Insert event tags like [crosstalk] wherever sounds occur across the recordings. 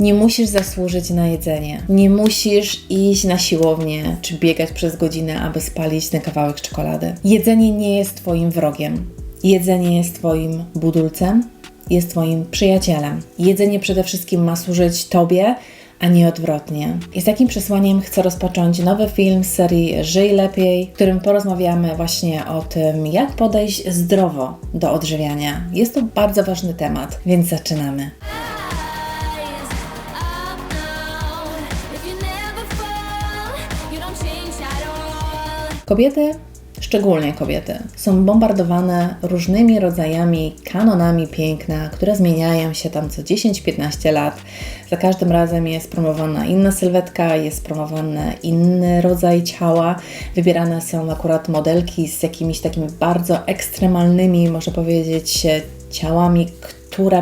Nie musisz zasłużyć na jedzenie. Nie musisz iść na siłownię czy biegać przez godzinę, aby spalić ten kawałek czekolady. Jedzenie nie jest Twoim wrogiem. Jedzenie jest Twoim budulcem, jest Twoim przyjacielem. Jedzenie przede wszystkim ma służyć Tobie, a nie odwrotnie. I z takim przesłaniem chcę rozpocząć nowy film z serii Żyj Lepiej, w którym porozmawiamy właśnie o tym, jak podejść zdrowo do odżywiania. Jest to bardzo ważny temat, więc zaczynamy. Kobiety, szczególnie kobiety, są bombardowane różnymi rodzajami, kanonami piękna, które zmieniają się tam co 10-15 lat. Za każdym razem jest promowana inna sylwetka, jest promowany inny rodzaj ciała. Wybierane są akurat modelki z jakimiś takimi bardzo ekstremalnymi, można powiedzieć, ciałami,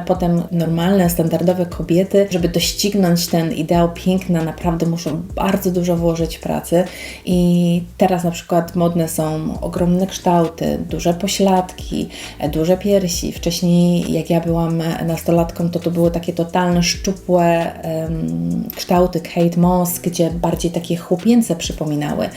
potem normalne, standardowe kobiety, żeby doścignąć ten ideał piękna, naprawdę muszą bardzo dużo włożyć pracy. I teraz na przykład modne są ogromne kształty, duże pośladki, e, duże piersi. Wcześniej, jak ja byłam nastolatką, to to były takie totalne, szczupłe em, kształty Kate Moss, gdzie bardziej takie chłopięce przypominały.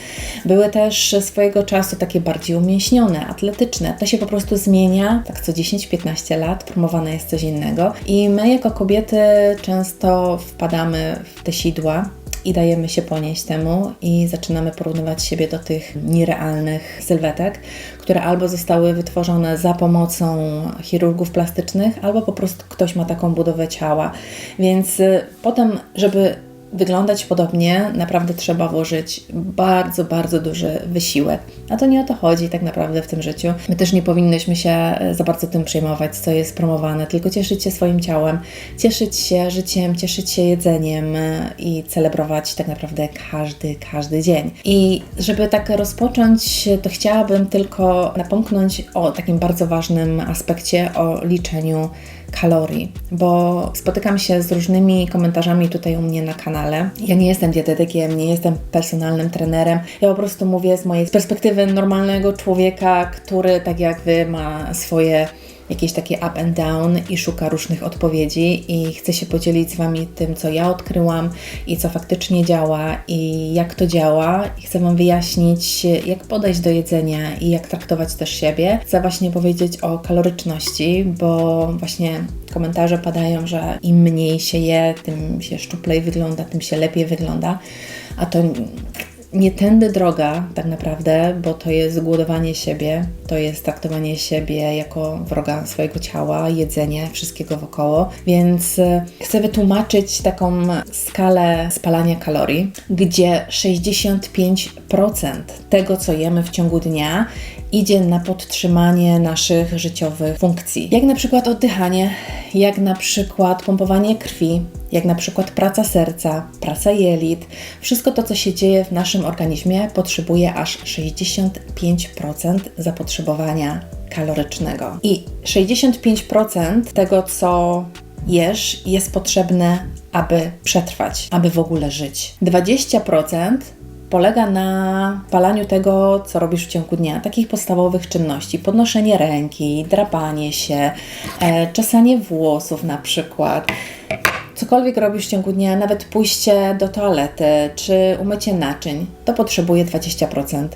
Były też swojego czasu takie bardziej umięśnione, atletyczne. To się po prostu zmienia, tak co 10-15 lat promowane jest coś innego. I my jako kobiety często wpadamy w te sidła i dajemy się ponieść temu i zaczynamy porównywać siebie do tych nierealnych sylwetek, które albo zostały wytworzone za pomocą chirurgów plastycznych, albo po prostu ktoś ma taką budowę ciała. Więc y, potem, żeby wyglądać podobnie, naprawdę trzeba włożyć bardzo, bardzo duży wysiłek. A to nie o to chodzi tak naprawdę w tym życiu. My też nie powinnyśmy się za bardzo tym przejmować, co jest promowane, tylko cieszyć się swoim ciałem, cieszyć się życiem, cieszyć się jedzeniem e, i celebrować tak naprawdę każdy, każdy dzień. I żeby tak rozpocząć, to chciałabym tylko napomknąć o takim bardzo ważnym aspekcie, o liczeniu kalorii, bo spotykam się z różnymi komentarzami tutaj u mnie na kanale. Ja nie jestem dietetykiem, nie jestem personalnym trenerem. Ja po prostu mówię z mojej perspektywy normalnego człowieka, który tak jak wy ma swoje jakieś takie up and down i szuka różnych odpowiedzi i chcę się podzielić z Wami tym, co ja odkryłam i co faktycznie działa i jak to działa i chcę Wam wyjaśnić, jak podejść do jedzenia i jak traktować też siebie. Chcę właśnie powiedzieć o kaloryczności, bo właśnie komentarze padają, że im mniej się je, tym się szczuplej wygląda, tym się lepiej wygląda, a to nie tędy droga tak naprawdę, bo to jest głodowanie siebie, to jest traktowanie siebie jako wroga swojego ciała, jedzenie, wszystkiego wokoło. Więc e, chcę wytłumaczyć taką skalę spalania kalorii, gdzie 65% tego, co jemy w ciągu dnia, idzie na podtrzymanie naszych życiowych funkcji. Jak na przykład oddychanie, jak na przykład pompowanie krwi, jak na przykład praca serca, praca jelit. Wszystko to, co się dzieje w naszym organizmie, potrzebuje aż 65% zapotrzebowania kalorycznego. I 65% tego, co jesz, jest potrzebne, aby przetrwać, aby w ogóle żyć. 20% polega na palaniu tego, co robisz w ciągu dnia, takich podstawowych czynności, podnoszenie ręki, drapanie się, e, czesanie włosów na przykład. Cokolwiek robisz w ciągu dnia, nawet pójście do toalety czy umycie naczyń, to potrzebuje 20%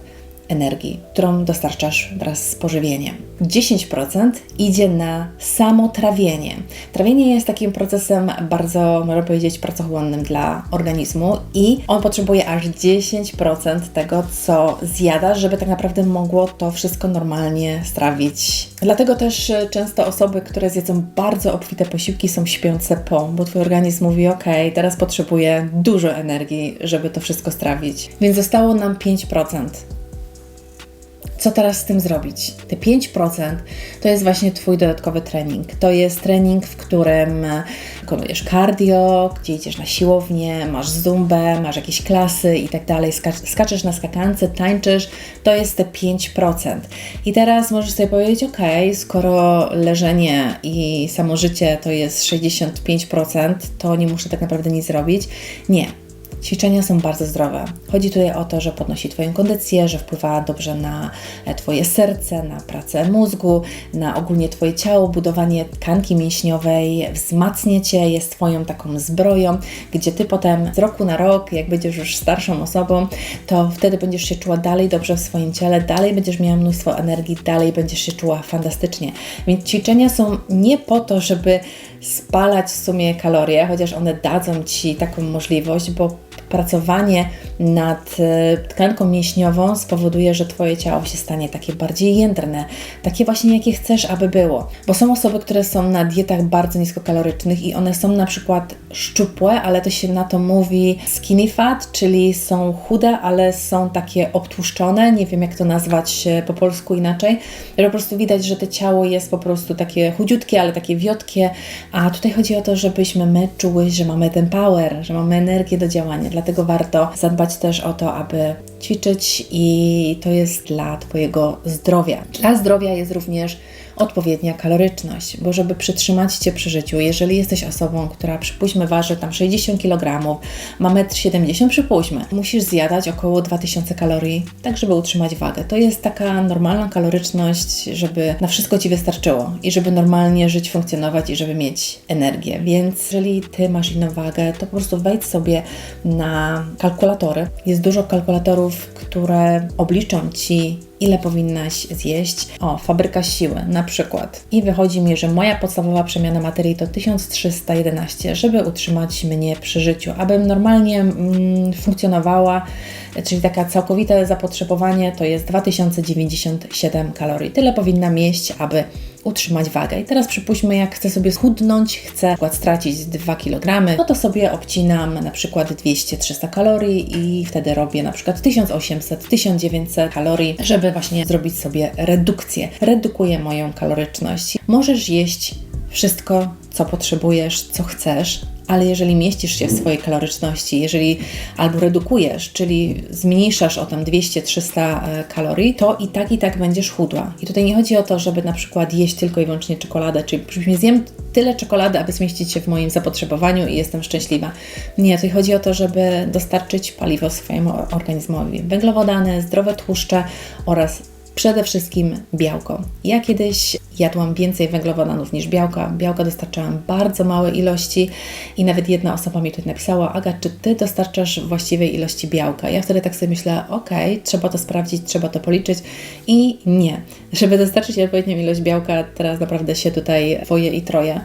energii, którą dostarczasz wraz z pożywieniem. 10% idzie na samo trawienie. Trawienie jest takim procesem bardzo, można powiedzieć, pracochłonnym dla organizmu i on potrzebuje aż 10% tego, co zjadasz, żeby tak naprawdę mogło to wszystko normalnie strawić. Dlatego też e, często osoby, które zjedzą bardzo obfite posiłki, są śpiące po, bo twój organizm mówi: OK, teraz potrzebuję dużo energii, żeby to wszystko strawić. Więc zostało nam 5%. Co teraz z tym zrobić? Te 5% to jest właśnie Twój dodatkowy trening. To jest trening, w którym e, wykonujesz cardio, gdzie idziesz na siłownię, masz zumbę, masz jakieś klasy i tak dalej, skacz- skaczesz na skakance, tańczysz. To jest te 5%. I teraz możesz sobie powiedzieć, ok, skoro leżenie i samo życie to jest 65%, to nie muszę tak naprawdę nic robić. Nie. Ćwiczenia są bardzo zdrowe. Chodzi tutaj o to, że podnosi Twoją kondycję, że wpływa dobrze na e, Twoje serce, na pracę mózgu, na ogólnie Twoje ciało, budowanie tkanki mięśniowej, wzmacnia Cię, jest Twoją taką zbroją, gdzie Ty potem z roku na rok, jak będziesz już starszą osobą, to wtedy będziesz się czuła dalej dobrze w swoim ciele, dalej będziesz miała mnóstwo energii, dalej będziesz się czuła fantastycznie. Więc ćwiczenia są nie po to, żeby spalać w sumie kalorie, chociaż one dadzą Ci taką możliwość, bo pracowanie nad e, tkanką mięśniową spowoduje, że Twoje ciało się stanie takie bardziej jędrne, takie właśnie jakie chcesz, aby było. Bo są osoby, które są na dietach bardzo niskokalorycznych i one są na przykład szczupłe, ale to się na to mówi skinny fat, czyli są chude, ale są takie obtłuszczone, nie wiem jak to nazwać e, po polsku inaczej, że po prostu widać, że to ciało jest po prostu takie chudziutkie, ale takie wiotkie, a tutaj chodzi o to, żebyśmy my czuły, że mamy ten power, że mamy energię do działania, dlatego warto zadbać też o to, aby ćwiczyć i to jest dla Twojego zdrowia. Dla zdrowia jest również odpowiednia kaloryczność, bo żeby przytrzymać Cię przy życiu, jeżeli jesteś osobą, która przypuśćmy waży tam 60 kg, ma 1,70 m, przypuśćmy, musisz zjadać około 2000 kalorii, tak żeby utrzymać wagę. To jest taka normalna kaloryczność, żeby na wszystko Ci wystarczyło i żeby normalnie żyć, funkcjonować i żeby mieć energię. Więc jeżeli Ty masz inną wagę, to po prostu wejdź sobie na kalkulatory. Jest dużo kalkulatorów, które obliczą Ci ile powinnaś zjeść. O, fabryka siły na przykład. I wychodzi mi, że moja podstawowa przemiana materii to 1311, żeby utrzymać mnie przy życiu, abym normalnie mm, funkcjonowała, czyli taka całkowite zapotrzebowanie to jest 2097 kalorii. Tyle powinna mieść, aby utrzymać wagę. I teraz przypuśćmy, jak chcę sobie schudnąć, chcę na przykład stracić 2 kg, no to sobie obcinam na przykład 200-300 kalorii i wtedy robię na przykład 1800-1900 kalorii, żeby właśnie zrobić sobie redukcję. Redukuję moją kaloryczność. Możesz jeść wszystko, co potrzebujesz, co chcesz, ale jeżeli mieścisz się w swojej kaloryczności, jeżeli albo redukujesz, czyli zmniejszasz o tam 200-300 kalorii, to i tak i tak będziesz chudła. I tutaj nie chodzi o to, żeby na przykład jeść tylko i wyłącznie czekoladę, czyli przypuśćmy zjem tyle czekolady, aby zmieścić się w moim zapotrzebowaniu i jestem szczęśliwa. Nie, tutaj chodzi o to, żeby dostarczyć paliwo swojemu organizmowi. Węglowodany, zdrowe tłuszcze oraz przede wszystkim białko. Ja kiedyś jadłam więcej węglowodanów niż białka. Białka dostarczałam bardzo małe ilości i nawet jedna osoba mi tutaj napisała: Aga, czy ty dostarczasz właściwej ilości białka? Ja wtedy tak sobie myślę: okej, trzeba to sprawdzić, trzeba to policzyć i nie. Żeby dostarczyć odpowiednią ilość białka, teraz naprawdę się tutaj woję i troję,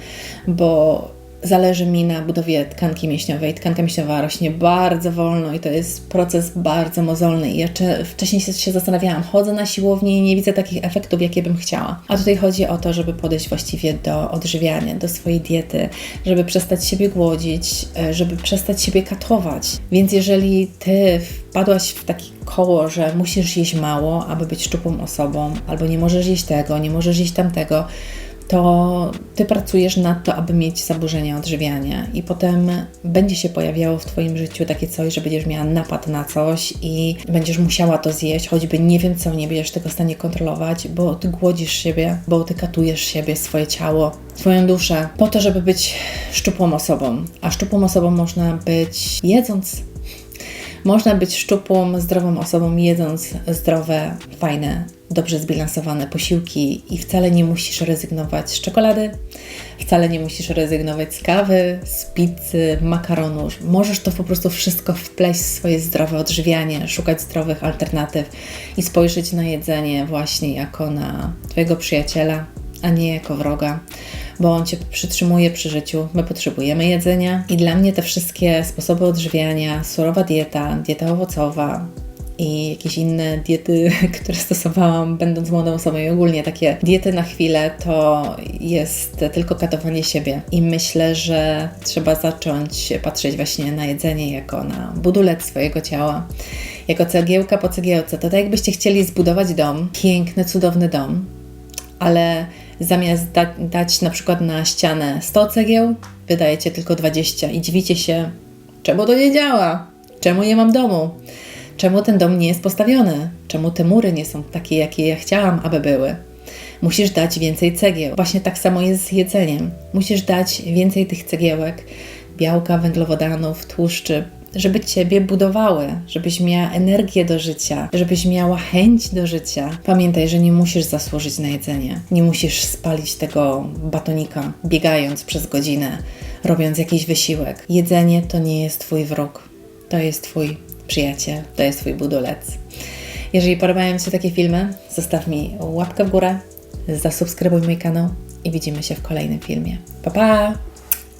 bo zależy mi na budowie tkanki mięśniowej. Tkanka mięśniowa rośnie bardzo wolno i to jest proces bardzo mozolny. I jeszcze wcześniej się, się zastanawiałam, chodzę na siłownię i nie widzę takich efektów, jakie bym chciała. A tutaj chodzi o to, żeby podejść właściwie do odżywiania, do swojej diety, żeby przestać siebie głodzić, e, żeby przestać siebie katować. Więc jeżeli Ty wpadłaś w takie koło, że musisz jeść mało, aby być szczupłą osobą, albo nie możesz jeść tego, nie możesz jeść tamtego, to ty pracujesz nad to, aby mieć zaburzenia odżywiania, i potem będzie się pojawiało w Twoim życiu takie coś, że będziesz miała napad na coś i będziesz musiała to zjeść, choćby nie wiem co, nie będziesz tego w stanie kontrolować, bo ty głodzisz siebie, bo ty katujesz siebie, swoje ciało, swoją duszę, po to, żeby być szczupłą osobą. A szczupłą osobą można być jedząc można być szczupłą, zdrową osobą, jedząc zdrowe, fajne, dobrze zbilansowane posiłki i wcale nie musisz rezygnować z czekolady, wcale nie musisz rezygnować z kawy, z pizzy, makaronu. Możesz to po prostu wszystko wpleść w swoje zdrowe odżywianie, szukać zdrowych alternatyw i spojrzeć na jedzenie właśnie jako na Twojego przyjaciela, a nie jako wroga bo on Cię przytrzymuje przy życiu. My potrzebujemy jedzenia i dla mnie te wszystkie sposoby odżywiania, surowa dieta, dieta owocowa, i jakieś inne diety, [laughs] które stosowałam, będąc młodą osobą, i ogólnie takie diety na chwilę, to jest tylko katowanie siebie. I myślę, że trzeba zacząć patrzeć właśnie na jedzenie jako na budulec swojego ciała, jako cegiełka po cegiełce. To tak, jakbyście chcieli zbudować dom, piękny, cudowny dom, ale zamiast da dać na przykład na ścianę 100 cegieł, wydajecie tylko 20 i dziwicie się, czemu to nie działa? Czemu nie mam domu? Czemu ten dom nie jest postawiony? Czemu te mury nie są takie, jakie ja chciałam, aby były? Musisz dać więcej cegieł. Właśnie tak samo jest z jedzeniem. Musisz dać więcej tych cegiełek, białka, węglowodanów, tłuszczy, żeby Ciebie budowały, żebyś miała energię do życia, żebyś miała chęć do życia. Pamiętaj, że nie musisz zasłużyć na jedzenie, nie musisz spalić tego batonika, biegając przez godzinę, robiąc jakiś wysiłek. Jedzenie to nie jest Twój wróg, to jest Twój przyjaciel, to jest Twój budulec. Jeżeli podobają Ci się takie filmy, zostaw mi łapkę w górę, zasubskrybuj mój kanał i widzimy się w kolejnym filmie. Pa pa!